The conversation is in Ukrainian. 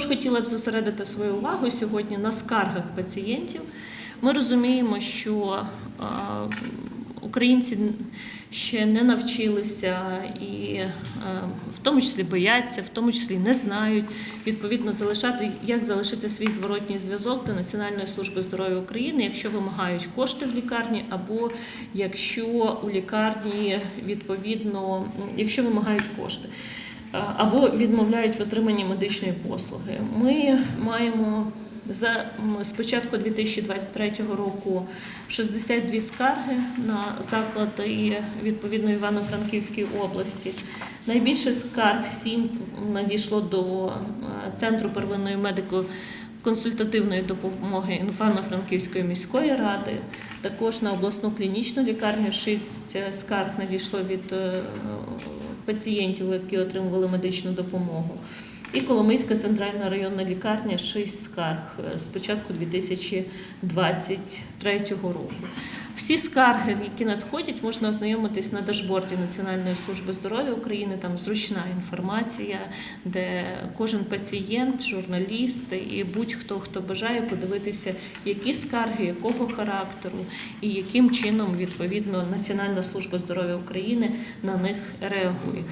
Також хотіла б зосередити свою увагу сьогодні на скаргах пацієнтів. Ми розуміємо, що українці ще не навчилися і в тому числі бояться, в тому числі не знають відповідно залишати, як залишити свій зворотній зв'язок до Національної служби здоров'я України, якщо вимагають кошти в лікарні, або якщо у лікарні відповідно, якщо вимагають кошти. Е, Або відмовляють в отриманні медичної послуги. Ми маємо за м, з початку 2023 року 62 скарги на заклади відповідно Івано-Франківської області. Найбільше скарг 7 надійшло до е, центру первинної медико-консультативної допомоги Івано-Франківської міської ради. Також на обласну клінічну лікарню 6 скарг надійшло від е, пацієнтів, які отримували медичну допомогу. І Коломийська центральна районна лікарня 6 скарг е, з початку 2023 року. Всі скарги, які надходять, можна ознайомитись на дашборді Національної служби здоров'я України. Там зручна інформація, де кожен пацієнт, журналіст і будь-хто, хто бажає подивитися, які скарги, якого характеру і яким чином відповідно Національна служба здоров'я України на них реагує.